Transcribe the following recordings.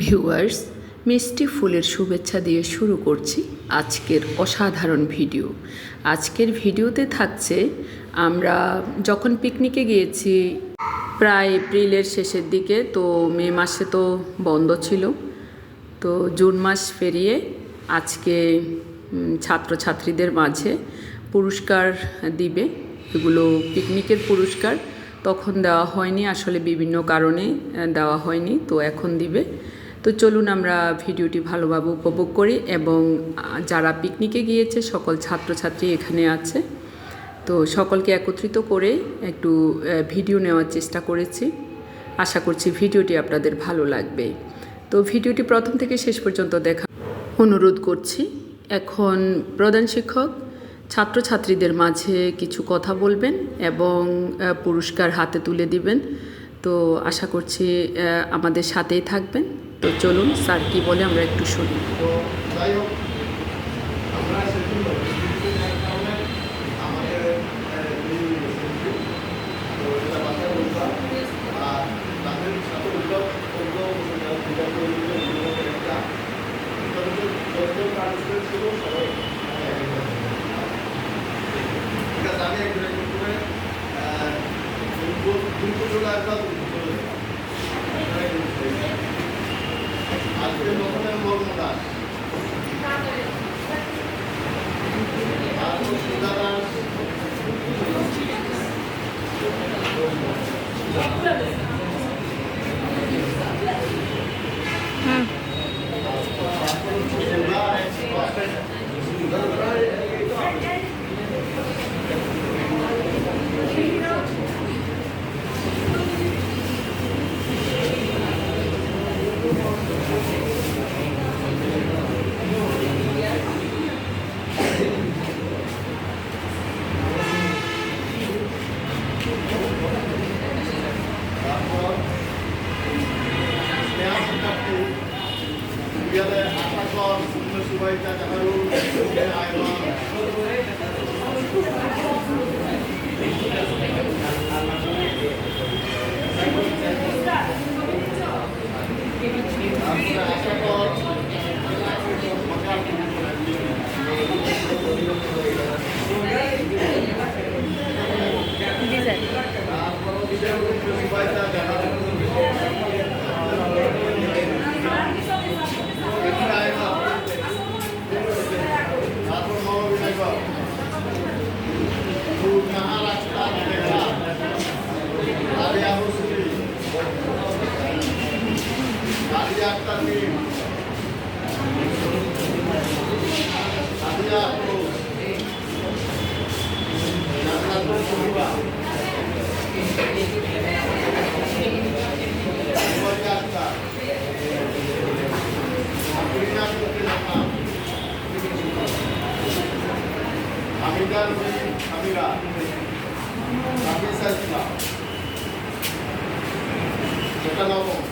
Viewers, মিষ্টি ফুলের শুভেচ্ছা দিয়ে শুরু করছি আজকের অসাধারণ ভিডিও। আজকের ভিডিওতে থাকছে, আমরা যখন পিকনিকে গিয়েছি, প্রায় এপ্রিলের শেষের দিকে, তো মে মাসে তো বন্ধ ছিল, তো জুন মাস পেরিয়ে আজকে ছাত্রছাত্রীদের মাঝে পুরস্কার দিবে। এগুলো পিকনিকের পুরস্কার, তখন দেওয়া হয়নি, আসলে বিভিন্ন কারণে দেওয়া হয়নি, তো এখন দিবে। তো চলুন আমরা ভিডিওটি ভালোভাবে উপভোগ করি এবং যারা পিকনিকে গিয়েছে, সকল ছাত্রছাত্রী এখানে আছে। তো সকলকে একত্রিত করে একটু ভিডিও নেওয়ার চেষ্টা করেছি। আশা করছি ভিডিওটি আপনাদের ভালো লাগবে। তো ভিডিওটি প্রথম থেকে শেষ পর্যন্ত দেখা অনুরোধ করছি। এখন প্রধান শিক্ষক, ছাত্রছাত্রীদের মাঝে কিছু কথা বলবেন এবং পুরস্কার হাতে তুলে দিবেন। তো আশা করছি আমাদের সাথেই থাকবেন। তো চলুন স্যার কি বলে আমরা একটু শুনি তো যাই হোক আমরা সেগুলো আমাদের তো এটা বাসায় বলতাম আর তাদের সাথে উদ্যোগ উদ্যোগ বিগত উদ্যোগের একটা যতজন পার্টিসিপেন্ট ছিল সবাই ঠিক আছে আমি একজন একজন করে দুটো চলে আসলাম আজকে নতুনের মর্মটা তারপর সুদাদাস Gracias.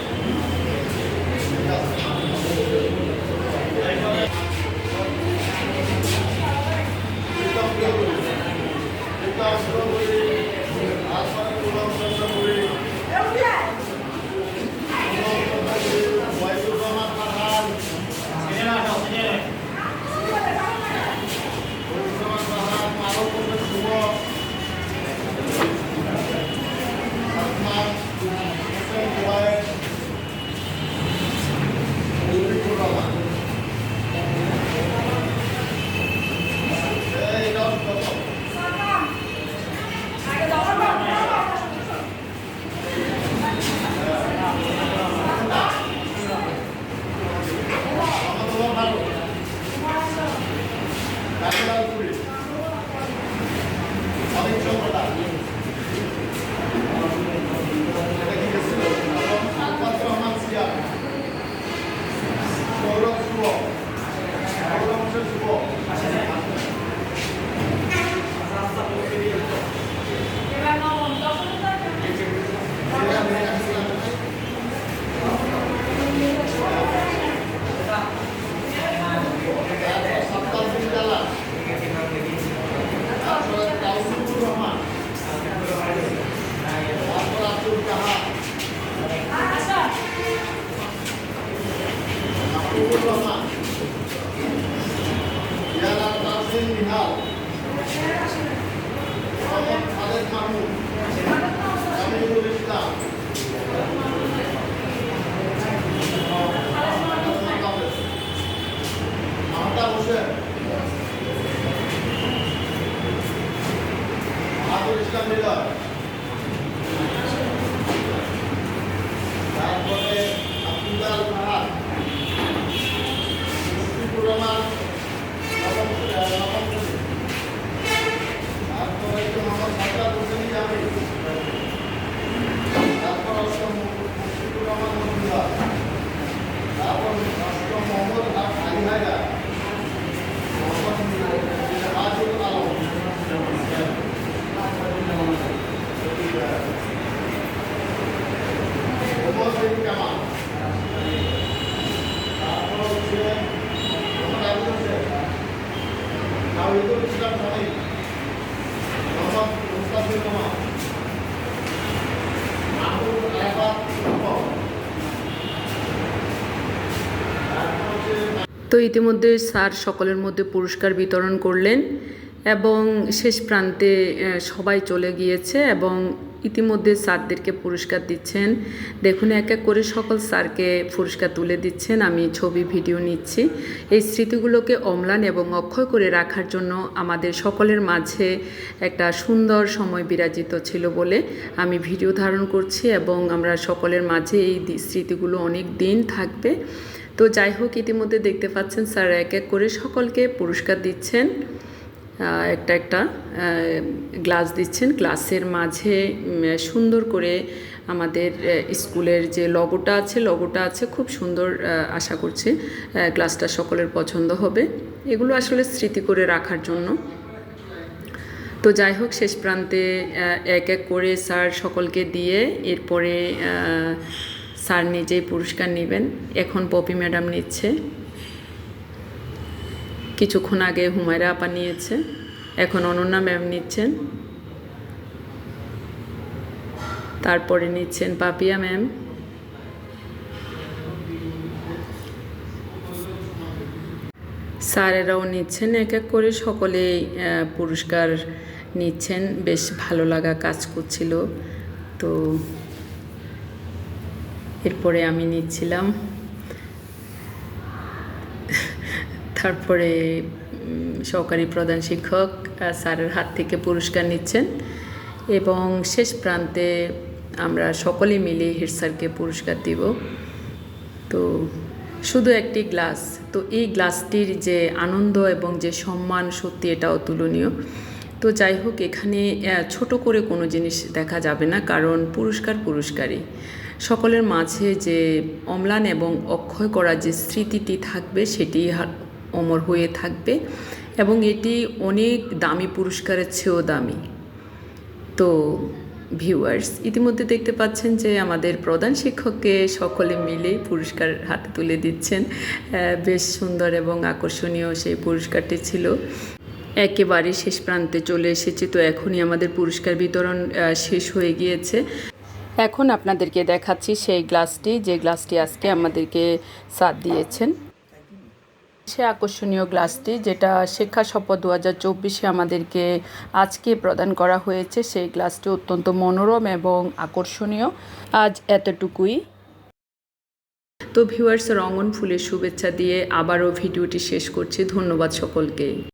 তো ইতিমধ্যে স্যার সকলের মধ্যে পুরস্কার বিতরণ করলেন এবং শেষ প্রান্তে সবাই চলে গিয়েছে এবং ইতিমধ্যে স্যারদেরকে পুরস্কার দিচ্ছেন। দেখুন, এক এক করে সকল স্যারকে পুরস্কার তুলে দিচ্ছেন। আমি ছবি, ভিডিও নিচ্ছি। এই স্মৃতিগুলোকে অম্লান এবং অক্ষয় করে রাখার জন্য আমাদের সকলের মাঝে একটা সুন্দর সময় বিরাজিত ছিল বলে আমি ভিডিও ধারণ করছি এবং আমরা সকলের মাঝে এই স্মৃতিগুলো অনেক দিন থাকবে। তো যাই হোক ইতিমধ্যে দেখতে পাচ্ছেন স্যার এক এক করে সকলকে পুরস্কার দিচ্ছেন। একটা একটা গ্লাস দিচ্ছেন। গ্লাসের মাঝে সুন্দর করে আমাদের স্কুলের যে লগোটা আছে লগোটা আছে, খুব সুন্দর আশা করছি গ্লাসটা সকলের পছন্দ হবে। এগুলো আসলে স্মৃতি করে রাখার জন্য। তো যাই হোক শেষ প্রান্তে এক এক করে স্যার সকলকে দিয়ে এরপরে স্যার নিজেই পুরস্কার নেবেন। এখন পপি ম্যাডাম নিচ্ছে। কিছুক্ষণ আগে হুমায়রা আপা নিয়েছে। এখন অনন্যা ম্যাম নিচ্ছেন। তারপরে নিচ্ছেন পাপিয়া ম্যাম। স্যারেরাও নিচ্ছেন, এক এক করে সকলেই পুরস্কার নিচ্ছেন। বেশ ভালো লাগা কাজ করছিল। তো এরপরে আমি নিচ্ছিলাম। তারপরে সহকারী প্রধান শিক্ষক স্যারের হাত থেকে পুরস্কার নিচ্ছেন এবং শেষ প্রান্তে আমরা সকলে মিলে হেড স্যারকে পুরস্কার দিব। তো শুধু একটি গ্লাস, তো এই গ্লাসটির যে আনন্দ এবং যে সম্মান সত্যি এটা অতুলনীয় তো যাই হোক, এখানে ছোট করে কোনো জিনিস দেখা যাবে না, কারণ পুরস্কার পুরস্কারই। সকলের মাঝে যে অম্লান এবং অক্ষয় করা যে স্মৃতিটি থাকবে, সেটি অমর হয়ে থাকবে এবং এটি অনেক দামি পুরস্কারের চেয়েও দামি। তো ভিউয়ার্স ইতিমধ্যে দেখতে পাচ্ছেন যে আমাদের প্রধান শিক্ষককে সকলে মিলে পুরস্কার হাতে তুলে দিচ্ছেন। বেশ সুন্দর এবং আকর্ষণীয় সেই পুরস্কারটি ছিল। একেবারে শেষ প্রান্তে চলে এসেছি। তো এখনই আমাদের পুরস্কার বিতরণ শেষ হয়ে গিয়েছে। এখন আপনাদেরকে দেখাচ্ছি সেই গ্লাসটি, যে গ্লাসটি আজকে আমাদেরকে সাথ দিয়েছেন। সে আকর্ষণীয় গ্লাসটি, যেটা শিক্ষা শপথ দু হাজার চব্বিশে আমাদেরকে আজকে প্রদান করা হয়েছে। সেই গ্লাসটি অত্যন্ত মনোরম এবং আকর্ষণীয়। আজ এতটুকুই। তো ভিউয়ার্স, রঙন ফুলের শুভেচ্ছা দিয়ে আবারও ভিডিওটি শেষ করছি। ধন্যবাদ সকলকে।